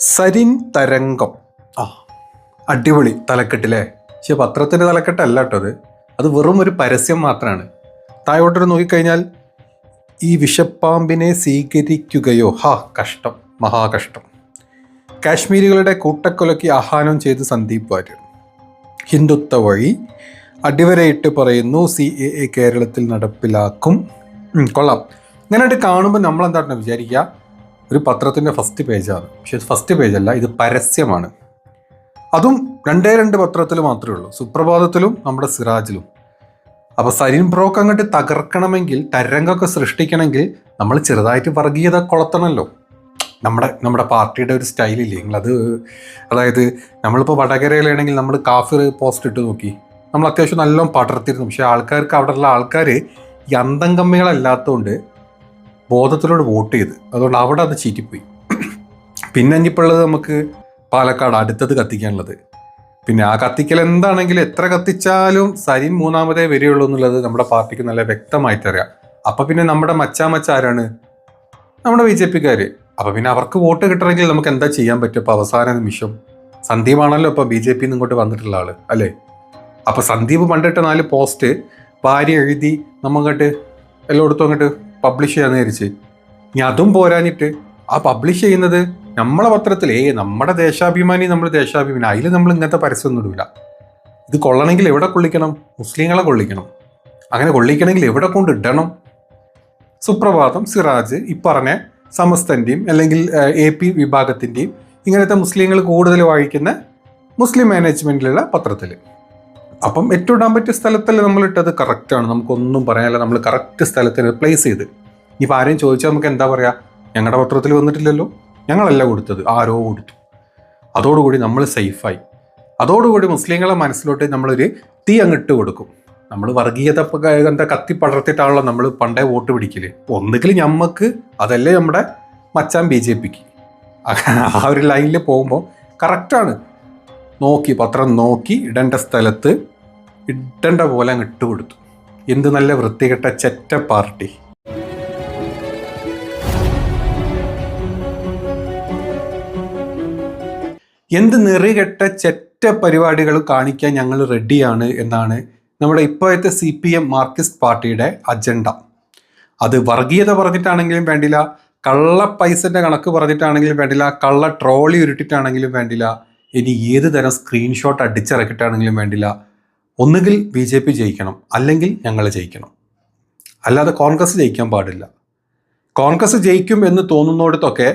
സരിൻ തരംഗം. ആ. അടിപൊളി തലക്കെട്ടില്ലേ പക്ഷെ പത്രത്തിന്റെ തലക്കെട്ടല്ല കേട്ടോ അത്. അത് വെറും ഒരു പരസ്യം മാത്രമാണ് താഴോട്ടൊരു നോക്കിക്കഴിഞ്ഞാൽ ഈ വിഷപ്പാമ്പിനെ സ്വീകരിക്കുകയോ ഹാ കഷ്ടം മഹാകഷ്ടം. കാശ്മീരികളുടെ കൂട്ടക്കൊലയ്ക്ക് ആഹ്വാനം ചെയ്ത് സന്ദീപ് വാര്യർ. ഹിന്ദുത്വ വഴി അടിവരയിട്ട് പറയുന്നു സി എ എ കേരളത്തിൽ നടപ്പിലാക്കും. കൊള്ളാം. ഇങ്ങനെയായിട്ട് കാണുമ്പോൾ നമ്മൾ എന്താണ് വിചാരിക്കുക ഒരു പത്രത്തിന്റെ ഫസ്റ്റ് പേജാണ് പക്ഷെ ഫസ്റ്റ് പേജല്ല ഇത് പരസ്യമാണ്. അതും രണ്ടേ രണ്ട് പത്രത്തിൽ മാത്രമേ ഉള്ളൂ. സുപ്രഭാതത്തിലും നമ്മുടെ സിറാജിലും. അപ്പോൾ സരിൻ ബ്രോക്ക് അങ്ങോട്ട് തകർക്കണമെങ്കിൽ തരംഗമൊക്കെ സൃഷ്ടിക്കണമെങ്കിൽ നമ്മൾ ചെറുതായിട്ട് വർഗീയത കൊളത്തണമല്ലോ. നമ്മുടെ നമ്മുടെ പാർട്ടിയുടെ ഒരു സ്റ്റൈലില്ലേ? നിങ്ങളത് അതായത് നമ്മളിപ്പോൾ വടകരയിലാണെങ്കിൽ നമ്മൾ കാഫിർ പോസ്റ്റ് ഇട്ട് നോക്കി. നമ്മൾ അത്യാവശ്യം നല്ലോണം പടർത്തിരുന്നു പക്ഷേ ആൾക്കാർക്ക് അവിടെയുള്ള ആൾക്കാർ ഈ അന്തംകമ്മികളല്ലാത്തതുകൊണ്ട് ബോധത്തിലൂടെ വോട്ട് ചെയ്ത്. അതുകൊണ്ട് അവിടെ അത് ചീറ്റിപ്പോയി. പിന്നെ ഇനിയിപ്പോൾ ഉള്ളത് നമുക്ക് പാലക്കാട് അടുത്തത് കത്തിക്കാനുള്ളത്. പിന്നെ ആ കത്തിക്കൽ എന്താണെങ്കിലും എത്ര കത്തിച്ചാലും സരിൻ മൂന്നാമതേ വരികയുള്ളൂ എന്നുള്ളത് നമ്മുടെ പാർട്ടിക്ക് നല്ല വ്യക്തമായിട്ട് അറിയാം അപ്പൊ പിന്നെ നമ്മുടെ മച്ചാ മച്ച ആരാണ്? നമ്മുടെ ബി ജെ പിക്കാർ അപ്പം പിന്നെ അവർക്ക് വോട്ട് കിട്ടണമെങ്കിൽ നമുക്ക് എന്താ ചെയ്യാൻ പറ്റും? അപ്പോൾ അവസാന നിമിഷം. സന്ദീപാണല്ലോ ഇപ്പം ബി ജെ പിന്ന് ഇങ്ങോട്ട് വന്നിട്ടുള്ള ആൾ അല്ലേ? അപ്പം സന്ദീപ് പണ്ടിട്ട് നാല് പോസ്റ്റ് ഭാര്യ എഴുതി നമ്മങ്ങോട്ട് എല്ലായിടത്തും അങ്ങോട്ട് പബ്ലിഷ് ചെയ്യാന്ന് വിചാരിച്ച്. ഇനി അതും പോരാഞ്ഞിട്ട് ആ പബ്ലിഷ് ചെയ്യുന്നത് നമ്മളെ പത്രത്തിൽ ഏ നമ്മുടെ ദേശാഭിമാനി നമ്മൾ ദേശാഭിമാനി അതിൽ നമ്മൾ ഇങ്ങനത്തെ പരസ്യമൊന്നും ഇടില്ല ഇത് കൊള്ളണമെങ്കിൽ എവിടെ കൊള്ളിക്കണം? മുസ്ലിങ്ങളെ കൊള്ളിക്കണം. അങ്ങനെ കൊള്ളിക്കണമെങ്കിൽ എവിടെ കൊണ്ട് ഇടണം? സുപ്രഭാതം സിറാജ് ഈ പറഞ്ഞ സമസ്തന്റെയും അല്ലെങ്കിൽ എ പി വിഭാഗത്തിന്റെയും ഇങ്ങനത്തെ മുസ്ലിങ്ങൾ കൂടുതൽ വായിക്കുന്ന മുസ്ലിം മാനേജ്മെന്റിലുള്ള പത്രത്തിൽ അപ്പം ഇടാൻ പറ്റിയ സ്ഥലത്തല്ലേ നമ്മൾ ഇട്ടത്? കറക്റ്റാണ് നമുക്കൊന്നും പറയാനില്ല. നമ്മൾ കറക്റ്റ് സ്ഥലത്തിന് പ്ലേസ് ചെയ്ത്. ഇനിയിപ്പോൾ ആരെയും ചോദിച്ചാൽ നമുക്ക് എന്താ പറയുക ഞങ്ങളുടെ പത്രത്തിൽ വന്നിട്ടില്ലല്ലോ. ഞങ്ങളല്ല കൊടുത്തത്. ആരോ കൊടുത്തു. അതോടുകൂടി നമ്മൾ സേഫായി അതോടുകൂടി മുസ്ലിങ്ങളെ മനസ്സിലോട്ട് നമ്മളൊരു തീ അങ്ങിട്ട് കൊടുക്കും. നമ്മൾ വർഗീയത ഇപ്പൊ എന്താ കത്തി പടർത്തിട്ടാണല്ലോ നമ്മൾ പണ്ടേ വോട്ട് പിടിക്കൽ. ഒന്നുകിൽ ഞമ്മക്ക് അതല്ലേ നമ്മുടെ മച്ചാൻ ബി ജെ പിക്ക്. ആ ഒരു ലൈനിൽ പോകുമ്പോൾ കറക്റ്റാണ് നോക്കി പത്രം നോക്കി ഇടേണ്ട സ്ഥലത്ത് ഇടേണ്ട പോലെ അങ്ങ് ഇട്ട് കൊടുത്തു. എന്ത് നല്ല വൃത്തികെട്ട ചെറ്റ പാർട്ടി. എന്ത് നെറികെട്ട ചെറ്റ പരിപാടികൾ കാണിക്കാൻ ഞങ്ങൾ റെഡിയാണ് എന്നാണ് നമ്മുടെ ഇപ്പോഴത്തെ C P M Marxist party agenda. അത് വർഗീയത പറഞ്ഞിട്ടാണെങ്കിലും വേണ്ടില്ല കള്ള പൈസന്റെ കണക്ക് പറഞ്ഞിട്ടാണെങ്കിലും വേണ്ടില്ല കള്ള ട്രോളി ഉരുട്ടിട്ടാണെങ്കിലും വേണ്ടില്ല ഇനി ഏത് തരം സ്ക്രീൻഷോട്ട് അടിച്ചിറക്കിയിട്ടാണെങ്കിലും വേണ്ടില്ല ഒന്നുകിൽ ബി ജെ പി ജയിക്കണം അല്ലെങ്കിൽ ഞങ്ങൾ ജയിക്കണം. അല്ലാതെ കോൺഗ്രസ് ജയിക്കാൻ പാടില്ല. കോൺഗ്രസ് ജയിക്കും എന്ന് തോന്നുന്നിടത്തൊക്കെ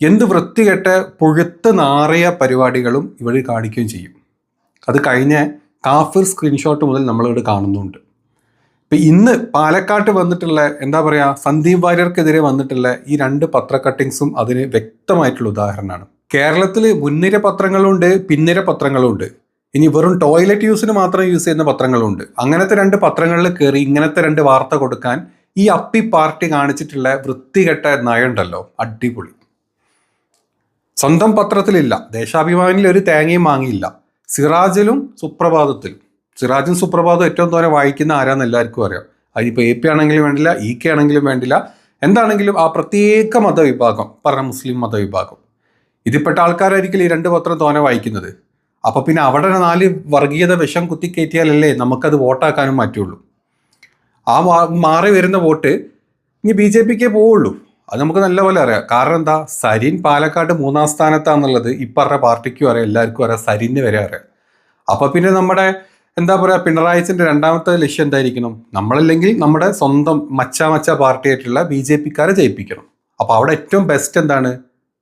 എന്ത് വൃത്തികെട്ട പുഴുത്ത് നാറിയ പരിപാടികളും ഇവർ കാണിക്കുകയും ചെയ്യും. അത് കഴിഞ്ഞ കാഫിർ സ്ക്രീൻഷോട്ട് മുതൽ നമ്മളിവിടെ കാണുന്നുണ്ട്. ഇപ്പം ഇന്ന് പാലക്കാട്ട് വന്നിട്ടുള്ള എന്താ പറയുക സന്ദീപ് വാര്യർക്കെതിരെ വന്നിട്ടുള്ള ഈ രണ്ട് പത്ര കട്ടിങ്സും അതിന് വ്യക്തമായിട്ടുള്ള ഉദാഹരണമാണ്. കേരളത്തിൽ മുൻനിര പത്രങ്ങളുണ്ട് പിന്നിര പത്രങ്ങളുണ്ട്. ഇനി വെറും ടോയ്ലറ്റ് യൂസിന് മാത്രം യൂസ് ചെയ്യുന്ന പത്രങ്ങളുണ്ട്. അങ്ങനത്തെ രണ്ട് പത്രങ്ങളിൽ കയറി ഇങ്ങനത്തെ രണ്ട് വാർത്ത കൊടുക്കാൻ ഈ അപ്പി പാർട്ടി കാണിച്ചിട്ടുള്ള വൃത്തികെട്ട നയുണ്ടല്ലോ അടിപൊളി. സ്വന്തം പത്രത്തിലില്ല. ദേശാഭിമാനിൽ ഒരു തേങ്ങയും വാങ്ങിയില്ല. സിറാജിലും സുപ്രഭാതത്തിലും. സിറാജും സുപ്രഭാതം ഏറ്റവും തോനെ വായിക്കുന്ന ആരാന്ന് എല്ലാവർക്കും അറിയാം. അതിപ്പോൾ എ പി ആണെങ്കിലും വേണ്ടില്ല ഇ കെ ആണെങ്കിലും വേണ്ടില്ല. എന്താണെങ്കിലും ആ പ്രത്യേക മതവിഭാഗം പറഞ്ഞ മുസ്ലിം മതവിഭാഗം. ഇതിൽപ്പെട്ട ആൾക്കാരായിരിക്കും ഈ രണ്ട് പത്രം തോനെ വായിക്കുന്നത്? അപ്പൊ പിന്നെ അവിടെ നാല് വർഗീയത വിഷം കുത്തിക്കയറ്റിയാലല്ലേ നമുക്കത് വോട്ടാക്കാനും പറ്റുള്ളൂ ആ മാറി വരുന്ന വോട്ട് ഇനി ബി ജെ പിക്കേ പോവുള്ളൂ. അത് നമുക്ക് നല്ലപോലെ അറിയാം. കാരണം എന്താ? സരിൻ പാലക്കാട് മൂന്നാം സ്ഥാനത്താന്നുള്ളത് ഇപ്പറ പാർട്ടിക്കും അറിയാം. എല്ലാവർക്കും അറിയാം. സരിന് വരെ അറിയാം. അപ്പൊ പിന്നെ നമ്മുടെ എന്താ പറയാ? പിണറായിച്ചിന്റെ രണ്ടാമത്തെ ലക്ഷ്യം എന്തായിരിക്കണം? നമ്മളല്ലെങ്കിൽ നമ്മുടെ സ്വന്തം മച്ച മച്ച പാർട്ടിയായിട്ടുള്ള ബി ജെ പിക്കാരെ ജയിപ്പിക്കണം. അപ്പൊ അവിടെ ഏറ്റവും ബെസ്റ്റ് എന്താണ്?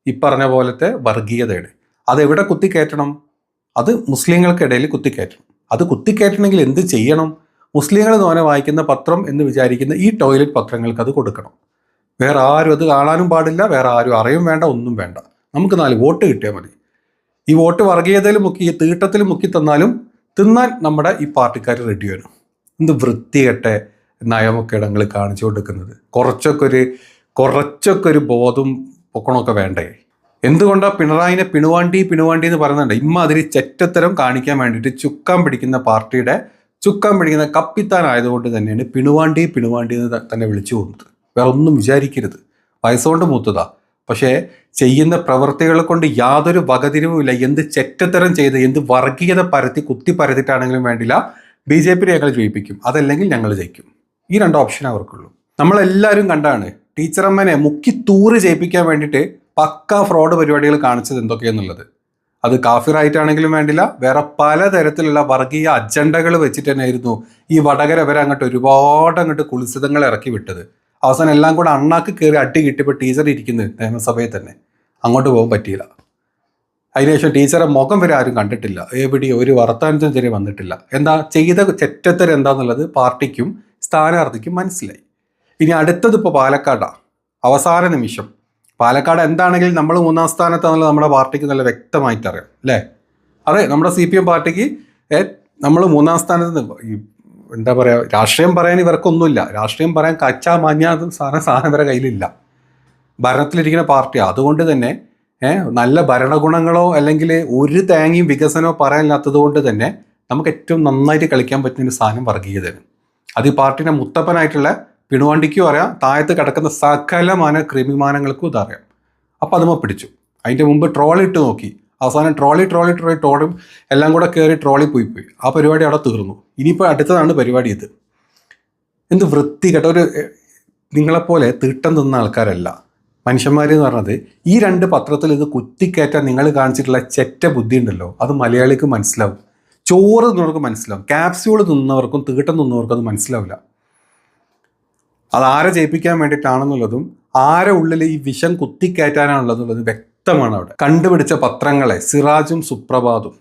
ഈ പറഞ്ഞ പോലത്തെ വർഗീയതയാണ് അത് എവിടെ കുത്തിക്കയറ്റണം അത് മുസ്ലിങ്ങൾക്കിടയിൽ കുത്തിക്കയറ്റണം. അത് കുത്തിക്കയറ്റണമെങ്കിൽ എന്ത് ചെയ്യണം? മുസ്ലിങ്ങൾ തോനെ വായിക്കുന്ന പത്രം എന്ന് വിചാരിക്കുന്ന ഈ ടോയ്ലറ്റ് പത്രങ്ങൾക്ക് അത് കൊടുക്കണം. വേറെ ആരും അത് കാണാനും പാടില്ല വേറെ ആരും അറിയും വേണ്ട ഒന്നും വേണ്ട. നമുക്ക് നാല് വോട്ട് കിട്ടിയാൽ മതി. ഈ വോട്ട് വർഗീയതയിൽ മുക്കി ഈ തീട്ടത്തിൽ മുക്കി തന്നാലും തിന്നാൻ നമ്മുടെ ഈ പാർട്ടിക്കാർ റെഡി റെഡിയാണ് എന്ത് വൃത്തികെട്ട നയമൊക്കെ ഇടങ്ങൾ കാണിച്ചു കൊടുക്കുന്നത് കുറച്ചൊക്കെ ഒരു കുറച്ചൊക്കെ ഒരു ബോധം പൊക്കണമൊക്കെ വേണ്ടേ? എന്തുകൊണ്ടാണ് പിണറായിനെ പിണുവാണ്ടി പിണുവാണ്ടി എന്ന് പറയുന്നുണ്ട്? ഇമ്മാതിരി ചെറ്റത്തരം കാണിക്കാൻ വേണ്ടിയിട്ട് ചുക്കാൻ പിടിക്കുന്ന പാർട്ടിയുടെ ചുക്കാൻ പിടിക്കുന്ന കപ്പിത്താൻ ആയതുകൊണ്ട് തന്നെയാണ് പിണുവാണ്ടി പിണുവാണ്ടി എന്ന് തന്നെ വിളിച്ചു പോകുന്നത്. വേറെ ഒന്നും വിചാരിക്കരുത്. വയസ്സുകൊണ്ട് മൂത്തതാ. പക്ഷേ ചെയ്യുന്ന പ്രവൃത്തികളെ കൊണ്ട് യാതൊരു വകതിരിവുമില്ല എന്ത് ചെറ്റത്തരം ചെയ്ത് എന്ത് വർഗീയത പരത്തി കുത്തി പരത്തിട്ടാണെങ്കിലും വേണ്ടില്ല. ബി ജെ പി ഞങ്ങൾ ജയിപ്പിക്കും. അതല്ലെങ്കിൽ ഞങ്ങൾ ജയിക്കും. ഈ രണ്ട് ഓപ്ഷൻ അവർക്കുള്ളൂ. നമ്മളെല്ലാവരും കണ്ടാണ് ടീച്ചറമ്മനെ മുക്കി തൂറ് ജയിപ്പിക്കാൻ വേണ്ടിയിട്ട് പക്ക ഫ്രോഡ് പരിപാടികൾ കാണിച്ചത് എന്തൊക്കെയെന്നുള്ളത്. അത് കാഫിറായിട്ടാണെങ്കിലും വേണ്ടില്ല വേറെ പലതരത്തിലുള്ള വർഗീയ അജണ്ടകൾ വെച്ചിട്ട് തന്നെയായിരുന്നു ഈ വടകര വരെ അങ്ങോട്ട് ഒരുപാട് അങ്ങോട്ട് കുളിസിതങ്ങൾ ഇറക്കി വിട്ടത്. അവസാനം എല്ലാം കൂടെ അണ്ണാക്ക് കയറി അട്ടി കിട്ടിയപ്പോൾ ടീച്ചർ ഇരിക്കുന്നത് നിയമസഭയിൽ തന്നെ. അങ്ങോട്ട് പോകാൻ പറ്റിയില്ല. അതിനുശേഷം ടീച്ചറെ മുഖം വരെ ആരും കണ്ടിട്ടില്ല. എവിടെ ഒരു വർത്താനത്തിനും ചെറിയ വന്നിട്ടില്ല. എന്താ ചെയ്ത ചെറ്റത്തരം എന്താന്നുള്ളത് പാർട്ടിക്കും സ്ഥാനാർത്ഥിക്കും മനസ്സിലായി. ഇനി അടുത്തത് ഇപ്പോൾ പാലക്കാടാണ് അവസാന നിമിഷം. പാലക്കാട് എന്താണെങ്കിൽ നമ്മൾ മൂന്നാം സ്ഥാനത്താണല്ലോ നമ്മുടെ പാർട്ടിക്ക് നല്ല വ്യക്തമായിട്ട് അറിയാം അല്ലേ? അതെ നമ്മുടെ സി പി എം പാർട്ടിക്ക് നമ്മൾ മൂന്നാം സ്ഥാനത്ത് എന്താ പറയുക രാഷ്ട്രീയം പറയാൻ ഇവർക്കൊന്നുമില്ല. രാഷ്ട്രീയം പറയാൻ കച്ചാ മാഞ്ഞ സാധനം സാധനം വരെ കയ്യിലില്ല. ഭരണത്തിലിരിക്കുന്ന പാർട്ടി അതുകൊണ്ട് തന്നെ നല്ല ഭരണഗുണങ്ങളോ അല്ലെങ്കിൽ ഒരു തേങ്ങയും വികസനമോ പറയാനില്ലാത്തത് കൊണ്ട് തന്നെ നമുക്ക് ഏറ്റവും നന്നായിട്ട് കളിക്കാൻ പറ്റുന്ന ഒരു സാധനം വർഗീയതയാണ് അത് ഈ പാർട്ടിയുടെ മുത്തപ്പനായിട്ടുള്ള പിണുവണ്ടിക്കും അറിയാം താഴത്ത് കിടക്കുന്ന സകലമാന ക്രിമിമാനങ്ങൾക്കും ഇതറിയാം. അപ്പോൾ അതുമ പിടിച്ചു. അതിന്റെ മുമ്പ് ട്രോളി ഇട്ട് നോക്കി. അവസാനം ട്രോളി ട്രോളി ട്രോളി ട്രോളും എല്ലാം കൂടെ കയറി ട്രോളി പോയി പോയി. ആ പരിപാടി അവിടെ തീർന്നു. ഇനിയിപ്പോൾ അടുത്തതാണ് പരിപാടി ഇത്. എന്ത് വൃത്തി കേട്ടോ ഒരു നിങ്ങളെപ്പോലെ തീട്ടം തിന്ന ആൾക്കാരല്ല. മനുഷ്യന്മാർ എന്ന് പറഞ്ഞത് ഈ രണ്ട് പത്രത്തിൽ ഇത് കുത്തിക്കയറ്റാൻ നിങ്ങൾ കാണിച്ചിട്ടുള്ള ചെറ്റ ബുദ്ധി ഉണ്ടല്ലോ അത് മലയാളിക്ക് മനസ്സിലാവും. ചോറ് തിന്നവർക്ക് മനസ്സിലാവും. ക്യാപ്സ്യൂൾ തിന്നവർക്കും തീട്ടം തിന്നവർക്കും അത് മനസ്സിലാവില്ല. അത് ആരെ ജയിപ്പിക്കാൻ വേണ്ടിയിട്ടാണെന്നുള്ളതും ആരെ ഉള്ളിൽ ഈ വിഷം കുത്തിക്കയറ്റാനാണുള്ളതെന്നുള്ളത് വ്യക്തമാണ് അവിടെ. കണ്ടുപിടിച്ച പത്രങ്ങളെ സിറാജും സുപ്രഭാതും.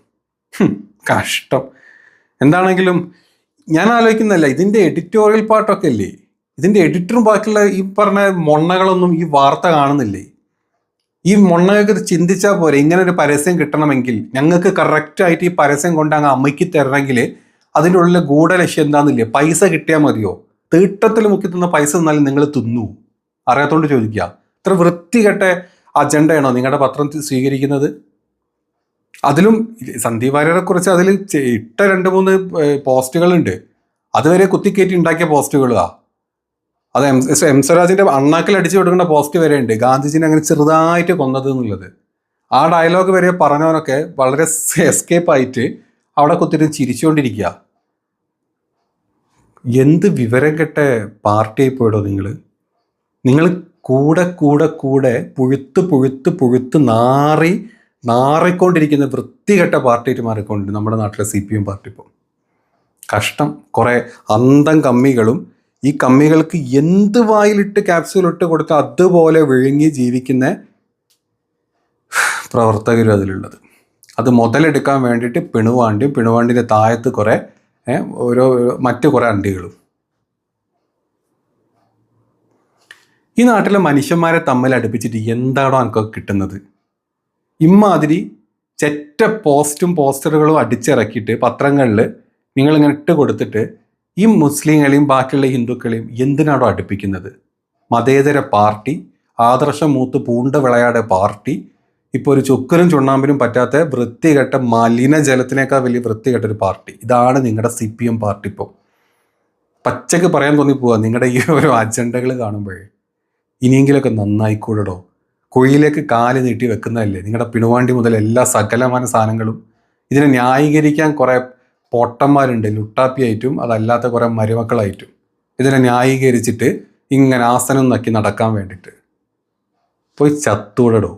കഷ്ടം. എന്താണെങ്കിലും ഞാൻ ആലോചിക്കുന്നല്ല ഇതിന്റെ എഡിറ്റോറിയൽ പാർട്ടൊക്കെ ഇല്ലേ? ഇതിന്റെ എഡിറ്ററും ബാക്കിയുള്ള ഈ പറഞ്ഞ മൊണ്ണകളൊന്നും ഈ വാർത്ത കാണുന്നില്ലേ? ഈ മൊണ്ണകൾക്ക് ചിന്തിച്ചാൽ പോരെ ഇങ്ങനെ ഒരു പരസ്യം കിട്ടണമെങ്കിൽ ഞങ്ങൾക്ക് കറക്റ്റായിട്ട് ഈ പരസ്യം കൊണ്ട് അങ്ങ് അമ്മയ്ക്ക് തരണമെങ്കിൽ അതിന്റെ ഉള്ളിലെ ഗൂഢലക്ഷ്യം എന്താണെന്നില്ലേ പൈസ കിട്ടിയാൽ മതിയോ? തീട്ടത്തിൽ മുക്കി തിന്ന പൈസ തന്നാലും നിങ്ങൾ തിന്നു. അറിയാത്തോണ്ട് ചോദിക്കുക. ഇത്ര വൃത്തികെട്ട അജണ്ടയാണോ നിങ്ങളുടെ പത്രം സ്വീകരിക്കുന്നത്? അതിലും സന്ദീപ് വാര്യരെ കുറിച്ച് അതിൽ ഇട്ട രണ്ട് മൂന്ന് പോസ്റ്റുകളുണ്ട്. അതുവരെ കുത്തിക്കയറ്റി ഉണ്ടാക്കിയ പോസ്റ്റുകളാ. അത് എം എം സ്വരാജിന്റെ അണ്ണാക്കിൽ അടിച്ചു കൊടുക്കുന്ന പോസ്റ്റ് വരെ ഉണ്ട്. ഗാന്ധിജിനെ അങ്ങനെ ചെറുതായിട്ട് കൊന്നത് എന്നുള്ളത്. ആ ഡയലോഗ് വരെ പറഞ്ഞവനൊക്കെ വളരെ എസ്കേപ്പ് ആയിട്ട് അവിടെ കുത്തിട്ട് ചിരിച്ചുകൊണ്ടിരിക്കുക. എന്ത് വിവരം കെട്ട പാർട്ടിയായി പോയിടോ നിങ്ങൾ നിങ്ങൾ കൂടെ കൂടെ കൂടെ പുഴുത്ത് പുഴുത്ത് പുഴുത്ത് നാറി നാറിക്കൊണ്ടിരിക്കുന്ന വൃത്തികെട്ട പാർട്ടിയായിട്ട് മാറിക്കൊണ്ട് നമ്മുടെ നാട്ടിലെ സി പി എം പാർട്ടി ഇപ്പോൾ കഷ്ടം. കുറേ അന്തം കമ്മികളും ഈ കമ്മികൾക്ക് എന്ത് വായിലിട്ട് ക്യാപ്സ്യൂൾ ഇട്ട് കൊടുത്ത് അതുപോലെ വിഴുങ്ങി ജീവിക്കുന്ന പ്രവർത്തകരും അതിലുള്ളത്. അത് മുതലെടുക്കാൻ വേണ്ടിയിട്ട് പിണുവാണ്ടിയും പിണുവാണ്ടിന്റെ താഴത്ത് കുറേ ഓരോ മറ്റു കുറേ അണ്ടികളും. ഈ നാട്ടിലെ മനുഷ്യന്മാരെ തമ്മിൽ അടുപ്പിച്ചിട്ട് എന്താണോ എനിക്കൊക്കെ കിട്ടുന്നത്? ഇമ്മാതിരി ചെറ്റ പോസ്റ്റും പോസ്റ്ററുകളും അടിച്ചിറക്കിയിട്ട് പത്രങ്ങളിൽ നിങ്ങളിങ്ങനെ ഇട്ട് കൊടുത്തിട്ട് ഈ മുസ്ലിങ്ങളെയും ബാക്കിയുള്ള ഹിന്ദുക്കളെയും എന്തിനാണോ അടുപ്പിക്കുന്നത്? മതേതര പാർട്ടി ആദർശം മൂത്ത് പൂണ്ട വിളയാട പാർട്ടി ഇപ്പോൾ ഒരു ചുക്കനും ചുണ്ണാമ്പിനും പറ്റാത്ത വൃത്തികെട്ട മലിനജലത്തിനേക്കാൾ വലിയ വൃത്തികെട്ട ഒരു പാർട്ടി. ഇതാണ് നിങ്ങളുടെ സി പി എം പാർട്ടി ഇപ്പോൾ പച്ചക്ക് പറയാൻ തോന്നി നിങ്ങളുടെ ഈ ഓരോ അജണ്ടകൾ കാണുമ്പോഴേ. ഇനിയെങ്കിലൊക്കെ നന്നായിക്കൂടടോ. കുഴിയിലേക്ക് കാൽ നീട്ടി വെക്കുന്നതല്ലേ നിങ്ങളുടെ പിണുവാണ്ടി മുതൽ എല്ലാ സകലമായ സാധനങ്ങളും. ഇതിനെ ന്യായീകരിക്കാൻ കുറേ പൊട്ടന്മാരുണ്ട് ലുട്ടാപ്പിയായിട്ടും അതല്ലാത്ത കുറേ മരുമക്കളായിട്ടും. ഇതിനെ ന്യായീകരിച്ചിട്ട് ഇങ്ങനെ ആസനം നക്കി നടക്കാൻ വേണ്ടിയിട്ട് പോയി ചത്തൂടടോ.